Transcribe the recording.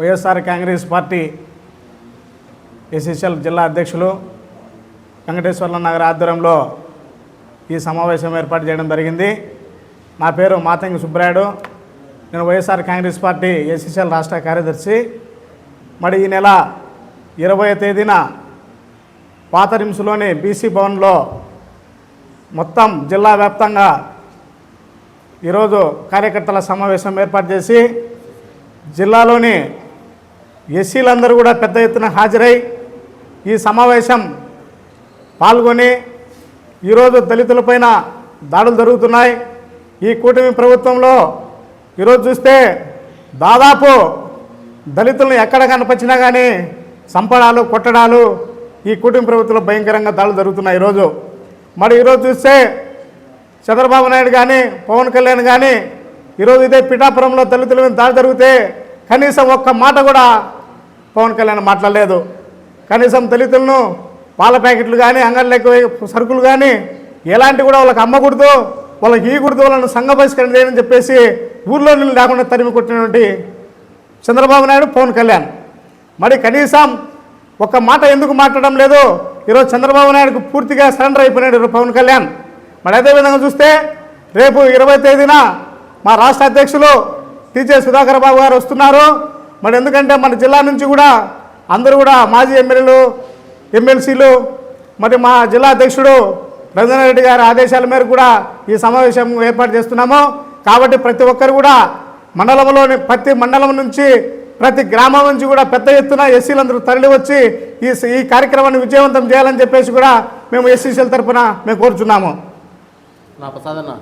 YSR Congress party SSL జిల్లా అధ్యక్షులు వెంకటేశ్వర్ల నగర్ ఆధ్వర్యంలో ఈ సమావేశం ఏర్పాటు చేయడం జరిగింది. నా పేరు మాతంగి సుబ్బరాయుడు. నేను వైఎస్ఆర్ కాంగ్రెస్ పార్టీ ఎస్ఎస్ఎల్ రాష్ట్ర కార్యదర్శి. మరి ఈ నెల ఇరవై తేదీన పాత బీసీ భవన్లో మొత్తం జిల్లా వ్యాప్తంగా ఈరోజు కార్యకర్తల సమావేశం ఏర్పాటు చేసి జిల్లాలోని ఎస్సీలందరూ కూడా పెద్ద ఎత్తున హాజరై ఈ సమావేశం పాల్గొని ఈరోజు దళితులపైన దాడులు జరుగుతున్నాయి. ఈ కూటమి ప్రభుత్వంలో ఈరోజు చూస్తే దాదాపు దళితులను ఎక్కడ కనిపించినా కానీ సంపడాలు కొట్టడాలు ఈ కూటమి ప్రభుత్వంలో భయంకరంగా దాడులు జరుగుతున్నాయి ఈరోజు. మరి ఈరోజు చూస్తే చంద్రబాబు నాయుడు కానీ పవన్ కళ్యాణ్ కానీ ఈరోజు ఇదే పిఠాపురంలో దళితుల మీద దాడి జరిగితే కనీసం ఒక్క మాట కూడా పవన్ కళ్యాణ్ మాట్లాడలేదు. కనీసం దళితులను పాల ప్యాకెట్లు కానీ అంగళ్ళకి సరుకులు కానీ ఎలాంటి కూడా వాళ్ళకి అమ్మకూడదు వాళ్ళకి ఇవ్వకూడదు వాళ్ళని సంఘ బహిష్కరణ చేయని చెప్పేసి ఊర్లో నీళ్ళు లేకుండా తరిమి కొట్టినటువంటి చంద్రబాబు నాయుడు పవన్ కళ్యాణ్. మరి కనీసం ఒక్క మాట ఎందుకు మాట్లాడడం లేదు? ఈరోజు చంద్రబాబు నాయుడుకు పూర్తిగా సరెండర్ అయిపోయినాడు పవన్ కళ్యాణ్. మరి అదేవిధంగా చూస్తే రేపు ఇరవై తేదీన మా రాష్ట్ర అధ్యక్షులు టీజే సుధాకర్ బాబు గారు వస్తున్నారు. మరి ఎందుకంటే మన జిల్లా నుంచి కూడా అందరూ కూడా మాజీ ఎమ్మెల్యేలు ఎమ్మెల్సీలు మరి మా జిల్లా అధ్యక్షుడు రంజనారెడ్డి గారి ఆదేశాల మేరకు కూడా ఈ సమావేశం ఏర్పాటు చేస్తున్నాము. కాబట్టి ప్రతి ఒక్కరు కూడా మండలంలోని ప్రతి మండలం నుంచి ప్రతి గ్రామం నుంచి కూడా పెద్ద ఎత్తున ఎస్సీలందరూ తరలి వచ్చి ఈ ఈ కార్యక్రమాన్ని విజయవంతం చేయాలని చెప్పేసి కూడా మేము ఎస్సీసీల తరఫున మేము కోరుచున్నాము. నా